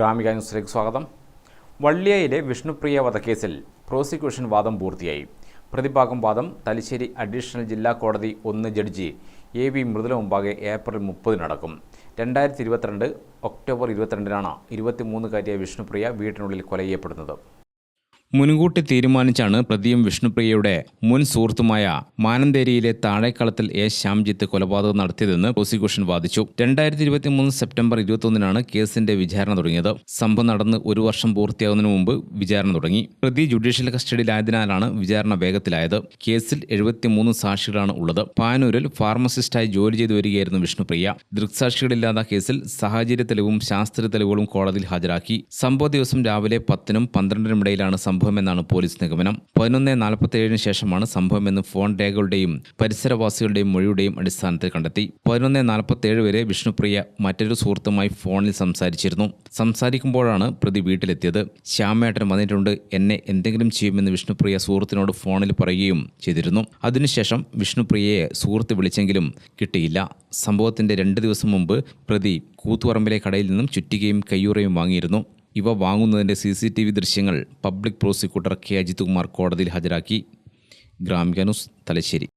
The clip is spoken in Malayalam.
ഗ്രാമിക ന്യൂസിലേക്ക് സ്വാഗതം. വള്ളിയയിലെ വിഷ്ണുപ്രിയ വധക്കേസിൽ പ്രോസിക്യൂഷൻ വാദം പൂർത്തിയായി. പ്രതിഭാഗം വാദം തലശ്ശേരി അഡീഷണൽ ജില്ലാ കോടതി ഒന്ന് ജഡ്ജി എ വി മൃദുല മുമ്പാകെ ഏപ്രിൽ മുപ്പതിന് നടക്കും. രണ്ടായിരത്തി ഇരുപത്തിരണ്ട് ഒക്ടോബർ ഇരുപത്തിരണ്ടിനാണ് ഇരുപത്തിമൂന്നുകാരിയായ വിഷ്ണുപ്രിയ വീട്ടിനുള്ളിൽ കൊല ചെയ്യപ്പെടുന്നത് മുൻകൂട്ടി തീരുമാനിച്ചാണ് പ്രതിയും വിഷ്ണുപ്രിയയുടെ മുൻ സുഹൃത്തുമായ മാനന്തേരിയിലെ താഴേക്കളത്തിൽ എ ശ്യാംജിത്ത് കൊലപാതകം നടത്തിയതെന്ന് പ്രോസിക്യൂഷൻ വാദിച്ചു. രണ്ടായിരത്തി ഇരുപത്തി മൂന്ന് സെപ്റ്റംബർ ഇരുപത്തൊന്നിനാണ് കേസിന്റെ വിചാരണ തുടങ്ങിയത്. സംഭവം നടന്ന് ഒരു വർഷം പൂർത്തിയാകുന്നതിന് മുമ്പ് വിചാരണ തുടങ്ങി. പ്രതി ജുഡീഷ്യൽ കസ്റ്റഡിയിലായതിനാലാണ് വിചാരണ വേഗത്തിലായത്. കേസിൽ എഴുപത്തിമൂന്ന് സാക്ഷികളാണ് ഉള്ളത്. പാനൂരിൽ ഫാർമസിസ്റ്റായി ജോലി ചെയ്തു വരികയായിരുന്നു വിഷ്ണുപ്രിയ. ദൃക്സാക്ഷികളില്ലാത്ത കേസിൽ സാഹചര്യ തെളിവും ശാസ്ത്ര തെളിവുകളും കോടതിയിൽ ഹാജരാക്കി. സംഭവ ദിവസം രാവിലെ പത്തിനും പന്ത്രണ്ടിനും ഇടയിലാണ് സംഭവമെന്നാണ് പോലീസ് നിഗമനം. പതിനൊന്ന് നാൽപ്പത്തിയേഴിന് ശേഷമാണ് സംഭവമെന്ന് ഫോൺ രേഖകളുടെയും പരിസരവാസികളുടെയും മൊഴിയുടെയും അടിസ്ഥാനത്തിൽ കണ്ടെത്തി. പതിനൊന്ന് നാൽപ്പത്തിയേഴ് വരെ വിഷ്ണുപ്രിയ മറ്റൊരു സുഹൃത്തുമായി ഫോണിൽ സംസാരിച്ചിരുന്നു. സംസാരിക്കുമ്പോഴാണ് പ്രതി വീട്ടിലെത്തിയത്. ശ്യാമേട്ടൻ വന്നിട്ടുണ്ട്. എന്നെ എന്തെങ്കിലും ചെയ്യുമെന്ന് വിഷ്ണുപ്രിയ സുഹൃത്തിനോട് ഫോണിൽ പറയുകയും ചെയ്തിരുന്നു. അതിനുശേഷം വിഷ്ണുപ്രിയയെ സുഹൃത്ത് വിളിച്ചെങ്കിലും കിട്ടിയില്ല. സംഭവത്തിന്റെ രണ്ട് ദിവസം മുമ്പ് പ്രതി കൂത്തുപറമ്പിലെ കടയിൽ നിന്നും ചുറ്റികയും കയ്യൂറയും വാങ്ങിയിരുന്നു. ഇവ വാങ്ങുന്നതിന്റെ സി സി ടി വി ദൃശ്യങ്ങൾ public prosecutor K. Ajith Kumar കോടതിയിൽ ഹാജരാക്കി. ഗ്രാമിക ന്യൂസ് തലശ്ശേരി.